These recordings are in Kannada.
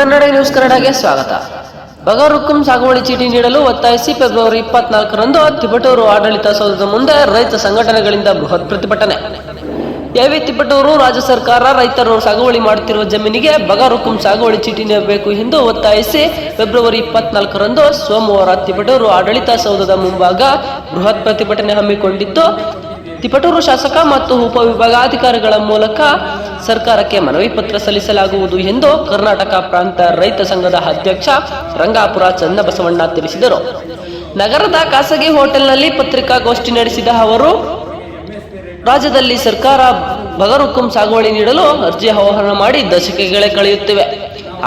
ಭೀಮನ್ನಡೆ ನ್ಯೂಸ್ ಕನ್ನಡಗೆ ಸ್ವಾಗತ ಬಗರುಕುಂ ಸಾಗುವಳಿ ಚೀಟಿ ನೀಡಲು ಒತ್ತಾಯಿಸಿ ಫೆಬ್ರವರಿ ಇಪ್ಪತ್ನಾಲ್ಕರಂದು ತಿಪಟೂರು ಆಡಳಿತ ಸೌಧದ ಮುಂದೆ ರೈತ ಸಂಘಟನೆಗಳಿಂದ ಬೃಹತ್ ಪ್ರತಿಭಟನೆ. ಎವಿ ತಿಪಟೂರು ರಾಜ್ಯ ಸರ್ಕಾರ ರೈತರು ಸಾಗುವಳಿ ಮಾಡುತ್ತಿರುವ ಜಮೀನಿಗೆ ಬಗರುಕುಂ ಸಾಗುವಳಿ ಚೀಟಿ ನೀಡಬೇಕು ಎಂದು ಒತ್ತಾಯಿಸಿ ಫೆಬ್ರವರಿ ಇಪ್ಪತ್ನಾಲ್ಕರಂದು ಸೋಮವಾರ ತಿಪಟೂರು ಆಡಳಿತ ಸೌಧದ ಮುಂಭಾಗ ಬೃಹತ್ ಪ್ರತಿಭಟನೆ ಹಮ್ಮಿಕೊಂಡಿದ್ದು, ತಿಪಟೂರು ಶಾಸಕ ಮತ್ತು ಉಪವಿಭಾಗಾಧಿಕಾರಿಗಳ ಮೂಲಕ ಸರ್ಕಾರಕ್ಕೆ ಮನವಿ ಪತ್ರ ಸಲ್ಲಿಸಲಾಗುವುದು ಎಂದು ಕರ್ನಾಟಕ ಪ್ರಾಂತ ರೈತ ಸಂಘದ ಅಧ್ಯಕ್ಷ ರಂಗಾಪುರ ಚನ್ನಬಸವಣ್ಣ ತಿಳಿಸಿದರು. ನಗರದ ಖಾಸಗಿ ಹೋಟೆಲ್ನಲ್ಲಿ ಪತ್ರಿಕಾಗೋಷ್ಠಿ ನಡೆಸಿದ ಅವರು, ರಾಜ್ಯದಲ್ಲಿ ಸರ್ಕಾರ ಬಗರುಕುಂ ಸಾಗುವಳಿ ನೀಡಲು ಅರ್ಜಿ ಆಹ್ವಾನ ಮಾಡಿ ದಶಕಗಳೇ ಕಳೆಯುತ್ತಿವೆ.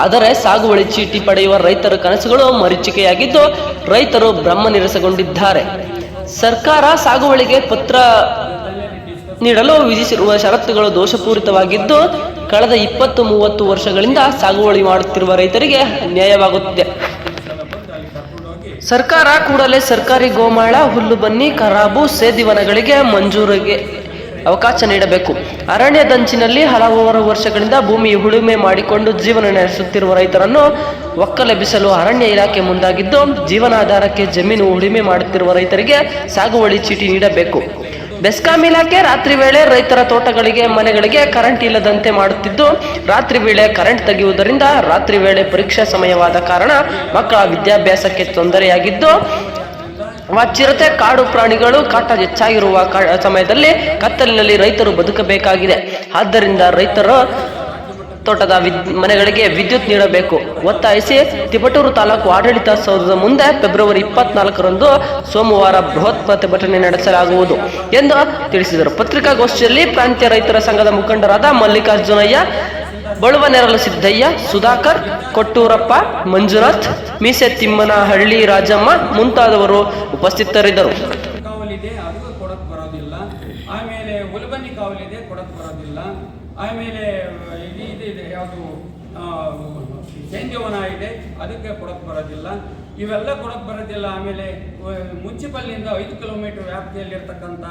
ಆದರೆ ಸಾಗುವಳಿ ಚೀಟಿ ಪಡೆಯುವ ರೈತರ ಕನಸುಗಳು ಮರೀಚಿಕೆಯಾಗಿದ್ದು, ರೈತರು ಬ್ರಹ್ಮನಿರಸಗೊಂಡಿದ್ದಾರೆ ಸರ್ಕಾರ ಸಾಗುವಳಿಗೆ ಪತ್ರ ನೀಡಲು ವಿಧಿಸಿರುವ ಷರತ್ತುಗಳು ದೋಷಪೂರಿತವಾಗಿದ್ದು, ಕಳೆದ ಇಪ್ಪತ್ತು ಮೂವತ್ತು ವರ್ಷಗಳಿಂದ ಸಾಗುವಳಿ ಮಾಡುತ್ತಿರುವ ರೈತರಿಗೆ ಅನ್ಯಾಯವಾಗುತ್ತಿದೆ ಸರ್ಕಾರ ಕೂಡಲೇ ಸರ್ಕಾರಿ ಗೋಮಾಳ, ಹುಲ್ಲು ಬನ್ನಿ, ಕರಾಬು ಸೇದಿವನಗಳಿಗೆ ಮಂಜೂರಿಗೆ ಅವಕಾಶ ನೀಡಬೇಕು. ಅರಣ್ಯದಂಚಿನಲ್ಲಿ ಹಲವಾರು ವರ್ಷಗಳಿಂದ ಭೂಮಿ ಉಳುಮೆ ಮಾಡಿಕೊಂಡು ಜೀವನ ನಡೆಸುತ್ತಿರುವ ರೈತರನ್ನು ಒಕ್ಕಲೆಬ್ಬಿಸಲು ಅರಣ್ಯ ಇಲಾಖೆ ಮುಂದಾಗಿದ್ದು, ಜೀವನಾಧಾರಕ್ಕೆ ಜಮೀನು ಉಳುಮೆ ಮಾಡುತ್ತಿರುವ ರೈತರಿಗೆ ಸಾಗುವಳಿ ಚೀಟಿ ನೀಡಬೇಕು. ಬೆಸ್ಕಾಂ ಇಲಾಖೆ ರಾತ್ರಿ ವೇಳೆ ರೈತರ ತೋಟಗಳಿಗೆ, ಮನೆಗಳಿಗೆ ಕರೆಂಟ್ ಇಲ್ಲದಂತೆ ಮಾಡುತ್ತಿದ್ದು, ರಾತ್ರಿ ವೇಳೆ ಕರೆಂಟ್ ತೆಗೆಯುವುದರಿಂದ ರಾತ್ರಿ ವೇಳೆ ಪರೀಕ್ಷಾ ಸಮಯವಾದ ಕಾರಣ ಮಕ್ಕಳ ವಿದ್ಯಾಭ್ಯಾಸಕ್ಕೆ ತೊಂದರೆಯಾಗಿದ್ದು ಚಿರತೆ ಕಾಡು ಪ್ರಾಣಿಗಳು ಕಾಟ ಹೆಚ್ಚಾಗಿರುವ ಸಮಯದಲ್ಲಿ ಕತ್ತಲಿನಲ್ಲಿ ರೈತರು ಬದುಕಬೇಕಾಗಿದೆ. ಆದ್ದರಿಂದ ರೈತರು ತೋಟದ ವಿದ್, ಮನೆಗಳಿಗೆ ವಿದ್ಯುತ್ ನೀಡಬೇಕು. ಒತ್ತಾಯಿಸಿ ತಿಪಟೂರು ತಾಲೂಕು ಆಡಳಿತ ಸೌಧದ ಮುಂದೆ ಫೆಬ್ರವರಿ ಇಪ್ಪತ್ನಾಲ್ಕರಂದು ಸೋಮವಾರ ಬೃಹತ್ ಪ್ರತಿಭಟನೆ ನಡೆಸಲಾಗುವುದು ಎಂದು ತಿಳಿಸಿದರು. ಪತ್ರಿಕಾಗೋಷ್ಠಿಯಲ್ಲಿ ಪ್ರಾಂತ್ಯ ರೈತರ ಸಂಘದ ಮುಖಂಡರಾದ ಮಲ್ಲಿಕಾರ್ಜುನಯ್ಯ, ಬಳುವನೆರಲು ಸಿದ್ದಯ್ಯ, ಸುಧಾಕರ್, ಕೊಟ್ಟೂರಪ್ಪ, ಮಂಜುನಾಥ್, ಮೀಸೆ ತಿಮ್ಮನಹಳ್ಳಿ ರಾಜಮ್ಮ ಮುಂತಾದವರು ಉಪಸ್ಥಿತರಿದ್ದರು ಕಾವಲಿದೆ ಅದು ಕೊಡಕ್ ಬರೋದಿಲ್ಲ ಉಲ್ಬನ್ನಿ ಕಾವಲಿದೆ, ಕೊಡಕ್ ಬರೋದಿಲ್ಲ. ಆಮೇಲೆ, ಇದು ಇದು ಯಾವುದು ಚೇಂಜವನ ಇದೆ, ಅದಕ್ಕೆ ಕೊಡಕ್ಕೆ ಬರೋದಿಲ್ಲ. ಇವೆಲ್ಲ ಕೊಡಕ್ಕೆ ಬರೋದಿಲ್ಲ, ಆಮೇಲೆ ಮುನ್ಸಿಪಲ್ನಿಂದ ಐದು ಕಿಲೋಮೀಟರ್ ವ್ಯಾಪ್ತಿಯಲ್ಲಿರ್ತಕ್ಕಂಥ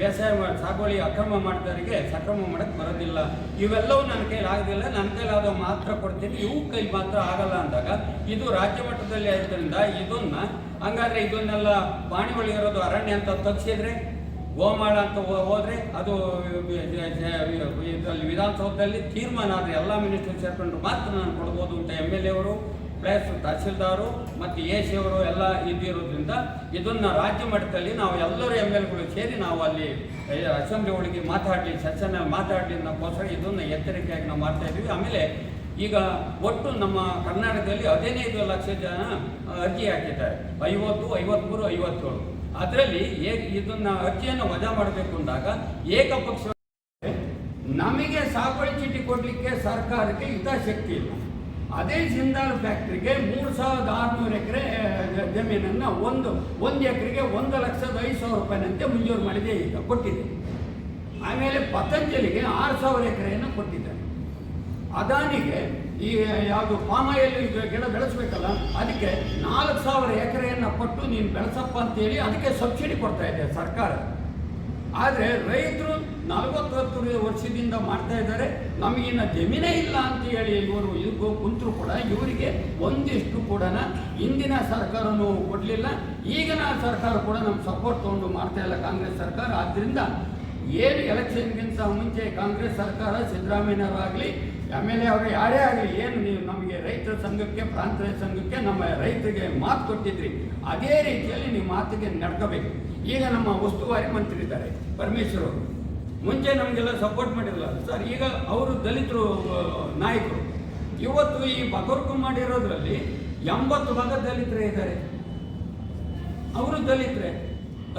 ಬೇಸಾಯ ಸಾಗುವಳಿ ಅಕ್ರಮ ಮಾಡಿದವರಿಗೆ ಸಕ್ರಮ ಮಾಡಕ್ ಬರೋದಿಲ್ಲ. ಇವೆಲ್ಲವೂ ನನ್ನ ಕೈಲಿ ಆಗೋದಿಲ್ಲ, ನನ್ನ ಕೈಲಾದವು ಮಾತ್ರ ಕೊಡ್ತೀನಿ ಇವು ಕೈ ಮಾತ್ರ ಆಗಲ್ಲ ಅಂದಾಗ, ಇದು ರಾಜ್ಯ ಮಟ್ಟದಲ್ಲಿ ಆದ್ದರಿಂದ ಇದನ್ನ, ಹಂಗಾದ್ರೆ ಇದನ್ನೆಲ್ಲ ಪಾಣಿಗಳು ಇರೋದು ಅರಣ್ಯ ಅಂತ ತಗ್ಸಿದ್ರೆ ಗೋಮಾಳ ಅಂತ ಹೋದರೆ ಅದು ಇದರಲ್ಲಿ ವಿಧಾನಸೌಧದಲ್ಲಿ ತೀರ್ಮಾನ ಆದರೆ ಎಲ್ಲ ಮಿನಿಸ್ಟರ್ ಸೇರ್ಕೊಂಡು ಮಾತ್ರ ನಾನು ಕೊಡ್ಬೋದು ಅಂತ ಎಂ ಎಲ್ ಎ ಅವರು ಪ್ಲಸ್ ತಹಸೀಲ್ದಾರು ಮತ್ತು ಎ ಸಿ ಅವರು ಎಲ್ಲ ಇದ್ದಿರೋದ್ರಿಂದ ಇದನ್ನ ರಾಜ್ಯ ಮಟ್ಟದಲ್ಲಿ ನಾವು ಎಲ್ಲರೂ ಎಂ ಎಲ್ಗಳು ಸೇರಿ ನಾವು ಅಲ್ಲಿ ಅಸೆಂಬ್ಲಿ ಒಳಗೆ ಮಾತಾಡಲಿ ಸೆಷನಲ್ಲಿ ಮಾತಾಡಲಿ ಅನ್ನೋಕ್ಕೋಸ್ಕರ ಇದನ್ನ ಎಚ್ಚರಿಕೆಯಾಗಿ ನಾವು ಮಾಡ್ತಾ ಇದ್ದೀವಿ. ಆಮೇಲೆ ಈಗ ಒಟ್ಟು ನಮ್ಮ ಕರ್ನಾಟಕದಲ್ಲಿ ಹದಿನೈದು ಲಕ್ಷ ಜನ ಅರ್ಜಿ ಹಾಕಿದ್ದಾರೆ. ಐವತ್ತು ಐವತ್ತ್ಮೂರು ಐವತ್ತೇಳು. ಅದರಲ್ಲಿ ಇದನ್ನ ಅರ್ಜಿಯನ್ನು ವಜಾ ಮಾಡಬೇಕು ಅಂದಾಗ ಏಕಪಕ್ಷ ನಮಗೆ ಸಾಗುವಳಿ ಚೀಟಿ ಕೊಡಲಿಕ್ಕೆ ಸರ್ಕಾರಕ್ಕೆ ಹಿತಾಸಕ್ತಿ ಇಲ್ಲ. ಅದೇ ಜಿಂದಾಲ್ ಫ್ಯಾಕ್ಟ್ರಿಗೆ ಮೂರು ಸಾವಿರದ ಆರುನೂರು ಎಕರೆ ಜಮೀನನ್ನು ಒಂದು ಒಂದು ಎಕರೆಗೆ ಒಂದು ಲಕ್ಷದ ಐದು ಸಾವಿರ ರೂಪಾಯಿನಂತೆ ಮಂಜೂರು ಮಾಡಿದೆ ಈಗ, ಕೊಟ್ಟಿದೆ. ಆಮೇಲೆ ಪತಂಜಲಿಗೆ ಆರು ಸಾವಿರ ಎಕರೆಯನ್ನು ಕೊಟ್ಟಿದ್ದಾರೆ. ಅದಾನಿಗೆ ಈ, ಯಾವುದು ಪಾಮಾಯಿಲ್ ಗಿಡ ಬೆಳೆಸಬೇಕಲ್ಲ, ಅದಕ್ಕೆ ನಾಲ್ಕು ಸಾವಿರ ಎಕರೆಯನ್ನು ಕೊಟ್ಟು ನೀನು ಬೆಳೆಸಪ್ಪ ಅಂತೇಳಿ ಅದಕ್ಕೆ ಸಬ್ಸಿಡಿ ಕೊಡ್ತಾ ಇದೆ ಸರ್ಕಾರ. ಆದರೆ ರೈತರು ನಲವತ್ತೊತ್ತು ವರ್ಷದಿಂದ ಮಾಡ್ತಾ ಇದ್ದಾರೆ, ನಮಗಿನ್ನ ಜಮೀನೇ ಇಲ್ಲ ಅಂತ ಹೇಳಿ ಇವರು ಇದಕ್ಕೂ ಕುಂತರು ಕೂಡ ಇವರಿಗೆ ಒಂದಿಷ್ಟು ಕೂಡ ಹಿಂದಿನ ಸರ್ಕಾರನೂ ಕೊಡಲಿಲ್ಲ, ಈಗಿನ ಸರ್ಕಾರ ಕೂಡ ನಮ್ಮ ಸಪೋರ್ಟ್ ತೊಗೊಂಡು ಮಾಡ್ತಾ ಇಲ್ಲ ಕಾಂಗ್ರೆಸ್ ಸರ್ಕಾರ. ಆದ್ದರಿಂದ ಏನು ಎಲೆಕ್ಷನ್ಗಿಂತ ಮುಂಚೆ ಕಾಂಗ್ರೆಸ್ ಸರ್ಕಾರ ಸಿದ್ದರಾಮಯ್ಯನವರಾಗಲಿ ಎಂ ಎಲ್ ಅವರು ಯಾರೇ ಆಗಲಿ, ಏನು ನೀವು ನಮಗೆ ರೈತರ ಸಂಘಕ್ಕೆ ಪ್ರಾಂತ ಸಂಘಕ್ಕೆ ನಮ್ಮ ರೈತರಿಗೆ ಮಾತು ಕೊಟ್ಟಿದ್ರಿ, ಅದೇ ರೀತಿಯಲ್ಲಿ ನೀವು ಮಾತಿಗೆ ನಡ್ಕೋಬೇಕು. ಈಗ ನಮ್ಮ ಉಸ್ತುವಾರಿ ಮಂತ್ರಿ ಇದ್ದಾರೆ, ಪರಮೇಶ್ವರ್. ಅವರು ಮುಂಚೆ ನಮಗೆಲ್ಲ ಸಪೋರ್ಟ್ ಮಾಡಿರಲ್ಲ ಸರ್, ಈಗ ಅವರು ದಲಿತರು ನಾಯಕರು. ಇವತ್ತು ಈ ಬಗರ್ಕು ಮಾಡಿರೋದ್ರಲ್ಲಿ ಎಂಬತ್ತು ಭಾಗ ದಲಿತರೇ ಇದ್ದಾರೆ. ಅವರು ದಲಿತರೇ.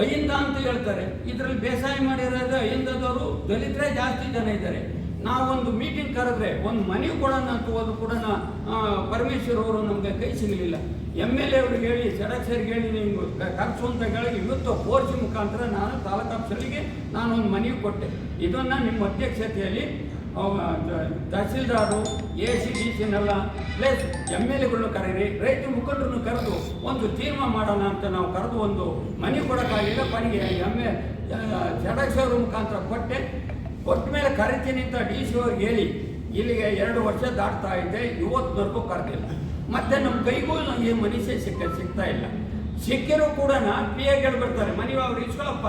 ಅಹಿಂದ ಅಂತ ಹೇಳ್ತಾರೆ. ಇದರಲ್ಲಿ ಬೇಸಾಯ ಮಾಡಿರೋದು ಅಹಿಂದದವರು ದಲಿತರೇ, ಜಾಸ್ತಿ ಜನ ಇದ್ದಾರೆ. ನಾವೊಂದು ಮೀಟಿಂಗ್ ಕರೆದ್ರೆ ಒಂದು ಮನೆ ಕೊಡೋಣ ಅಂತ ಹೋದ್ರು ಕೂಡ ಪರಮೇಶ್ವರ್ ಅವರು ನಮಗೆ ಕೈ ಸಿಗಲಿಲ್ಲ. ಎಂ ಎಲ್ ಎ ಅವ್ರಿಗೆ ಹೇಳಿ ಸಡಕ್ಷರಿಗೆ ಹೇಳಿ ನಿಮ್ಗೆ ಖರ್ಚು ಅಂತ ಹೇಳಿ ಇವತ್ತು ಫೋರ್ಜಿ ಮುಖಾಂತರ ನಾನು ತಾಲೂಕು ನಾನು ಒಂದು ಮನೆ ಕೊಟ್ಟೆ. ಇದನ್ನ ನಿಮ್ಮ ಅಧ್ಯಕ್ಷತೆಯಲ್ಲಿ ತಹಸೀಲ್ದಾರು ಎ ಸಿ ಡಿ ಸಿನೆಲ್ಲ ಪ್ಲಸ್ ಎಂ ಎಲ್ ಎಗಳನ್ನು ಕರೀರಿ, ರೈತ ಮುಖಂಡರನ್ನು ಕರೆದು ಒಂದು ತೀರ್ಮಾನ ಮಾಡೋಣ ಅಂತ ನಾವು ಕರೆದು ಒಂದು ಮನೆ ಕೊಡೋಕ್ಕಾಗಿಲ್ಲ. ಕೊನೆಗೆ ಎಂ ಎ ಜಡಕ್ಷರ ಮುಖಾಂತರ ಕೊಟ್ಟೆ. ಕೊಟ್ಟ ಮೇಲೆ ಕರಿತೀನಿ ಅಂತ ಡಿ ಸಿ ಅವ್ರಿಗೆ ಹೇಳಿ, ಇಲ್ಲಿಗೆ ಎರಡು ವರ್ಷ ದಾಟ್ತಾ ಇದೆ, ಇವತ್ತುವರೆಗೂ ಕರೆದಿಲ್ಲ. ಮತ್ತೆ ನಮ್ಮ ಕೈಗೂ ನಮಗೆ ಮನುಷ್ಯ ಸಿಕ್ಕ, ಸಿಗ್ತಾ ಇಲ್ಲ. ಸಿಕ್ಕಿರೂ ಕೂಡ ಪಿ ಎಗಳು ಬರ್ತಾರೆ ಮನೆ ಅವ್ರು ಇಸ್ಕೊಳಪ್ಪ.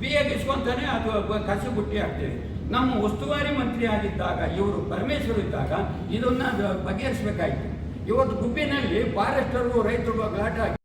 ಪಿ ಎಗೆ ಇಸ್ಕೊಂತಾನೆ ಅದು ಕಸಿ ಬುಟ್ಟಿ ಹಾಕ್ತೀವಿ. ನಮ್ಮ ಉಸ್ತುವಾರಿ ಮಂತ್ರಿ ಆಗಿದ್ದಾಗ, ಇವರು ಪರಮೇಶ್ವರ ಇದ್ದಾಗ, ಇದನ್ನ ಬಗೆಹರಿಸಬೇಕಾಯಿತು. ಇವತ್ತು ಗುಬ್ಬಿನಲ್ಲಿ ಫಾರೆಸ್ಟರ್ಗೂ ರೈತರು, ಗಲಾಟೆ ಆಗಿ